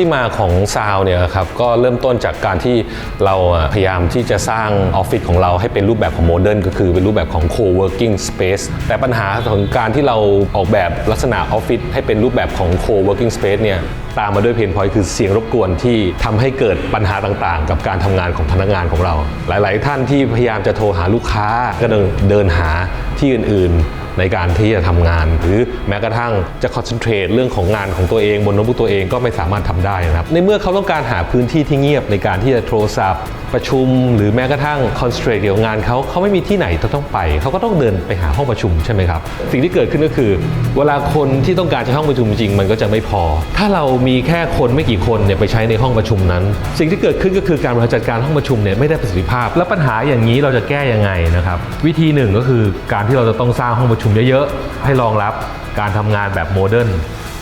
ที่มาของซาวเนี่ยครับก็เริ่มต้นจากการที่เราพยายามที่จะสร้างออฟฟิศของเราให้เป็นรูปแบบของโมเดิร์นก็คือเป็นรูปแบบของ co-working space แต่ปัญหาของการที่เราออกแบบลักษณะออฟฟิศให้เป็นรูปแบบของ co-working space เนี่ยตามมาด้วยเพนพอยต์คือเสียงรบกวนที่ทำให้เกิดปัญหาต่างๆ กับการทำงานของพนักงานของเรา หลาย ๆ ท่านที่พยายามจะโทรหาลูกค้าก็เดินเดินหาที่อื่นๆ ในการที่จะทำงาน หรือแม้กระทั่งจะคอนเซนเทรตเรื่องของงานของตัวเองบนโน้ตบุ๊กตัวเองก็ไม่สามารถทำได้นะครับในเมื่อเขาต้องการหาพื้นที่ที่เงียบในการที่จะโทรศัพท์ ประชุม หรือแม้กระทั่งคอนเซนเทรตเกี่ยวกับงานเขาเขาไม่มีที่ไหนจะต้องไป เขาก็ต้องเดินไปหาห้องประชุมใช่ไหมครับสิ่งที่เกิดขึ้นก็คือ เวลาคนที่ต้องการใช้ห้องประชุมจริงมันก็จะไม่พอ ถ้าเรามีแค่คนไม่กี่คนเนี่ยไปใช้ในห้องประชุมนั้น สิ่งที่เกิดขึ้นก็คือการบริหารจัดการห้องประชุมเนี่ยไม่ได้ประสิทธิภาพ แล้วปัญหาอย่างนี้เราจะแก้ยังไงนะครับวิธีหนึ่งก็คือการที่เราจะต้องสร้างห้องประชุมชุมเยอะๆ ให้รองรับการทำงานแบบโมเดิร์น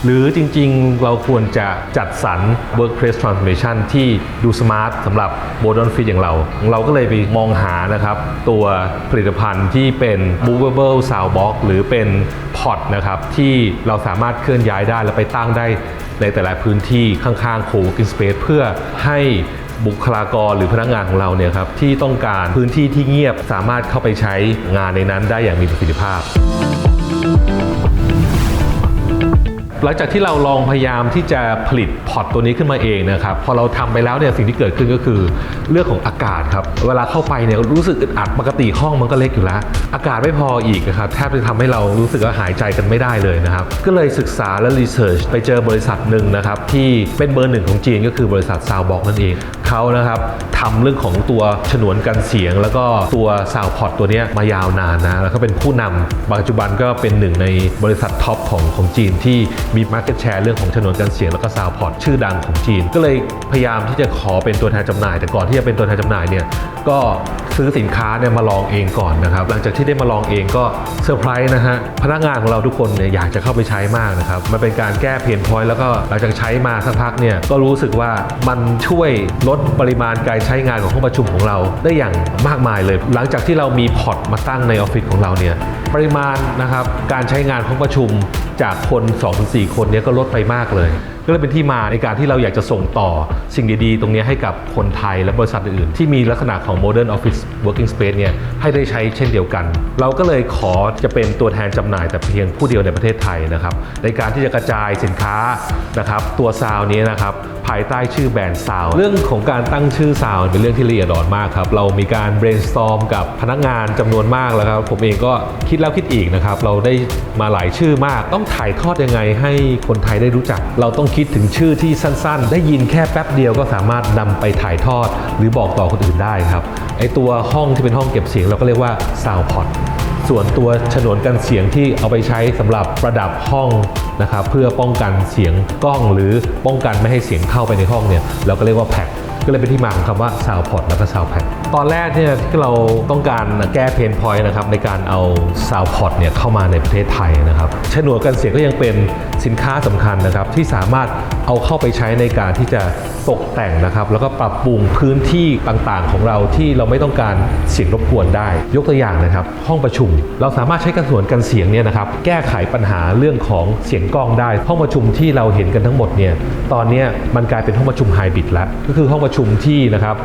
หรือจริงๆ เราควรจะจัดสรร workplace transformation ที่ดูสมาร์ทสำหรับ modern fit อย่างเรา เราก็เลยไปมองหานะครับ ตัวผลิตภัณฑ์ที่เป็น movable sound box หรือเป็น pod นะครับ ที่เราสามารถเคลื่อนย้ายได้และไปตั้งได้ในแต่ละพื้นที่ข้างๆ co-working space เพื่อให้ บุคลากรหรือพนักงานของเราเนี่ยครับที่ต้องการพื้นที่ที่เงียบสามารถเข้าไปใช้งานในนั้นได้อย่างมีประสิทธิภาพ หลังจากที่เราลองพยายามที่จะผลิตพอร์ตตัวนี้ขึ้นมาเองนะครับพอเราทำไปแล้วเนี่ยสิ่งที่เกิดขึ้นก็คือเรื่องของอากาศครับเวลาเข้าไปเนี่ยรู้สึกอึดอัดปกติห้องมันก็เล็กอยู่แล้ว อากาศไม่พออีกนะครับแทบจะทำให้เรารู้สึกว่าหายใจกันไม่ได้เลยนะครับก็เลยศึกษาและรีเสิร์ชไปเจอบริษัทหนึ่งนะครับที่เป็นเบอร์หนึ่งของจีนก็คือบริษัทซาวบ็อกนั่นเองเขานะครับทำเรื่องของตัวฉนวนกันเสียง แล้วก็ตัวซาวพอร์ตตัวนี้มายาวนานนะแล้วก็เป็นผู้นำปัจจุบันก็เป็นหนึ่งในบริษัทท็อปของของจีนที่มี Market Share เรื่องของฉนวนกันเสียงแล้วก็ซาวพอร์ตชื่อดังของจีน ก็เลยพยายามที่จะขอเป็นตัวแทนจำหน่าย แต่ก่อนที่จะเป็นตัวแทนจำหน่ายเนี่ย ก็ซื้อสินค้าเนี่ยมาลองเองก่อนนะครับ หลังจากที่ได้มาลองเองก็เซอร์ไพรส์นะฮะพนักงานของเราทุกคนเนี่ยอยากจะเข้าไปใช้มากนะครับมันเป็นการแก้เพนพอยต์แล้วก็หลังจากใช้มาสักพักเนี่ยก็รู้สึกว่ามันช่วยลดปริมาณการใช้งานของห้องประชุมของเราได้อย่างมากมายเลย หลังจากที่เรามีพอร์ตมาตั้งในออฟฟิศของเราเนี่ยปริมาณนะครับการใช้งานห้องประชุมจากคน 2-4 คนเนี่ยก็ลดไปมากเลย ก็เลยเป็นที่มาในการที่เราอยากจะส่งต่อสิ่งดีๆ ตรงนี้ให้กับคนไทยและบริษัทอื่นๆ ที่มีลักษณะของ Modern Office Working Space เนี่ยให้ได้ใช้เช่นเดียวกัน เราก็เลยขอจะเป็นตัวแทนจำหน่ายแต่เพียงผู้เดียวในประเทศไทยนะครับในการที่จะกระจายสินค้านะครับตัวซาวนี้นะครับภายใต้ชื่อแบรนด์ซาวเรื่องของการตั้งชื่อซาวเป็นเรื่องที่ละเอียดอ่อนมากครับเรามีการ brainstorm กับพนักงานจำนวนมากแล้วครับผมเองก็คิดแล้วคิดอีกนะครับเราได้มาหลายชื่อมากต้องถ่ายทอดยังไงให้คนไทยได้รู้จัก เราต้องคิดถึงชื่อที่สั้นๆ ได้ยินแค่แป๊บเดียวก็สามารถนำไปถ่ายทอด หรือบอกต่อคนอื่นได้ครับไอตัวห้องที่เป็นห้องเก็บเสียงเราก็เรียกว่า Sound Pod ส่วนตัวฉนวนกันเสียงที่เอาไปใช้สำหรับประดับห้องนะครับเพื่อป้องกันเสียงกล้อง หรือป้องกันไม่ให้เสียงเข้าไปในห้องเนี่ยเราก็เรียกว่าแพ็คก็เลยเป็นที่มาของคำว่า Sound Pod แล้วก็ Sound Pack ตอนแรกเนี่ยที่เราต้องการแก้เพนพอยต์นะครับในการเอา Sound Pod เนี่ยเข้ามาในประเทศไทยนะครับฉนวนกันเสียงก็ยังเป็นสินค้าสำคัญนะครับที่สามารถเอาเข้าไปใช้ในการที่จะตกแต่งนะครับ แล้วก็ปรับปรุงพื้นที่ต่างๆ ของเราที่เราไม่ต้องการเสียงรบกวนได้ ยกตัวอย่างนะครับ ห้องประชุม เราสามารถใช้กระสวนกันเสียงเนี่ยนะครับแก้ไขปัญหาเรื่องของเสียงกล้องได้ ห้องประชุมที่เราเห็นกันทั้งหมดเนี่ยตอนนี้มันกลายเป็นห้องประชุมไฮบริดแล้วก็คือห้องประชุมที่นะครับ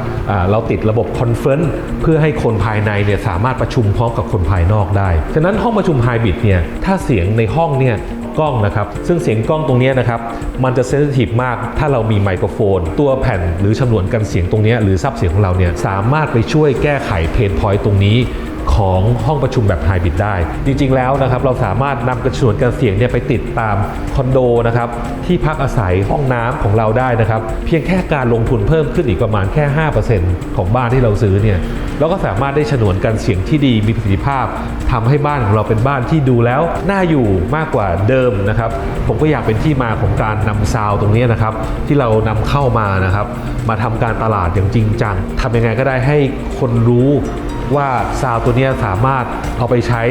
เราติดระบบคอนเฟรนเพื่อให้คนภายในเนี่ยสามารถประชุมพร้อมกับคนภายนอกได้ ฉะนั้นห้องประชุมไฮบริดเนี่ยถ้าเสียงในห้องเนี่ยกล้องนะครับ ซึ่งเสียงกล้องตรงนี้นะครับ มันจะเซนซิทีฟมาก ถ้าเรามีไมโครโฟน ตัวแผ่นหรือฉนวนกันเสียงตรงนี้หรือซับเสียงของเราเนี่ยสามารถไปช่วยแก้ไขเพนพอยต์ตรงนี้ ของห้องประชุมแบบไฮบริดได้ จริงๆแล้วนะครับเราสามารถนำกระสวนกันเสียงเนี่ยไปติดตามคอนโดนะครับที่พักอาศัยห้องน้ำของเราได้นะครับ เพียงแค่การลงทุนเพิ่มขึ้นอีกประมาณแค่ 5%ของบ้านที่เราซื้อเนี่ยเราก็สามารถได้ฉนวนกันเสียงที่ดีมีประสิทธิภาพทำให้บ้านของเราเป็นบ้านที่ดูแล้วน่าอยู่มากกว่าเดิมนะครับ ผมก็อยากเป็นที่มาของการนำซาวตรงนี้นะครับ ที่เรานำเข้ามานะครับ มาทำการตลาดอย่างจริงจังทำยังไงก็ได้ให้คนรู้ ว่าซาวตัวนี้สามารถเอาไปใช้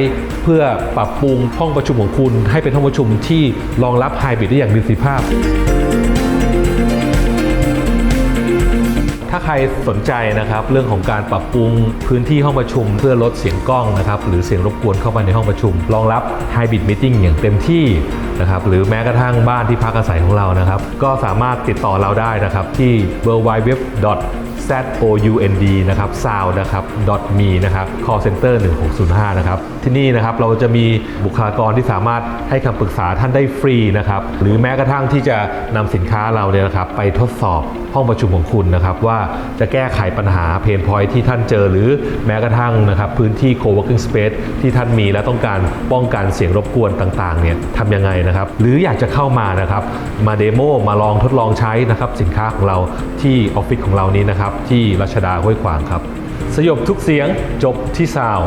เพื่อปรับปรุงห้องประชุมของคุณ ให้เป็นห้องประชุมที่รองรับไฮบริดได้อย่างมีประสิทธิภาพ ถ้าใครสนใจนะครับเรื่องของการปรับปรุงพื้นที่ห้องประชุม เพื่อลดเสียงกล้องนะครับหรือเสียงรบกวนเข้ามาในห้องประชุม รองรับ Hybrid Meeting อย่างเต็มที่นะครับหรือแม้กระทั่งบ้านที่พักอาศัยของเรานะครับ ก็สามารถติดต่อเราได้นะครับที่ w w w z o u n d นะครับ sound นะครับ .me นะครับ call center 1605 นะครับ ที่นี่นะครับเราจะมีบุคลากรที่สามารถให้คำปรึกษาท่านได้ฟรีนะครับ หรือแม้กระทั่งที่จะนำสินค้าเราเนี่ยนะครับ ไปทดสอบห้องประชุมของคุณนะครับ ว่าจะแก้ไขปัญหาเพนพอยที่ท่านเจอ หรือแม้กระทั่งนะครับ พื้นที่ co-working space ที่ท่านมีและต้องการป้องกันเสียงรบกวนต่างๆเนี่ยทำยังไงนะครับ หรืออยากจะเข้ามานะครับมาเดโมมาลองทดลองใช้นะครับสินค้าของเราที่ออฟฟิศของเรานี้นะครับที่รัชดาห้วยขวางครับ สยบทุกเสียงจบที่ซาว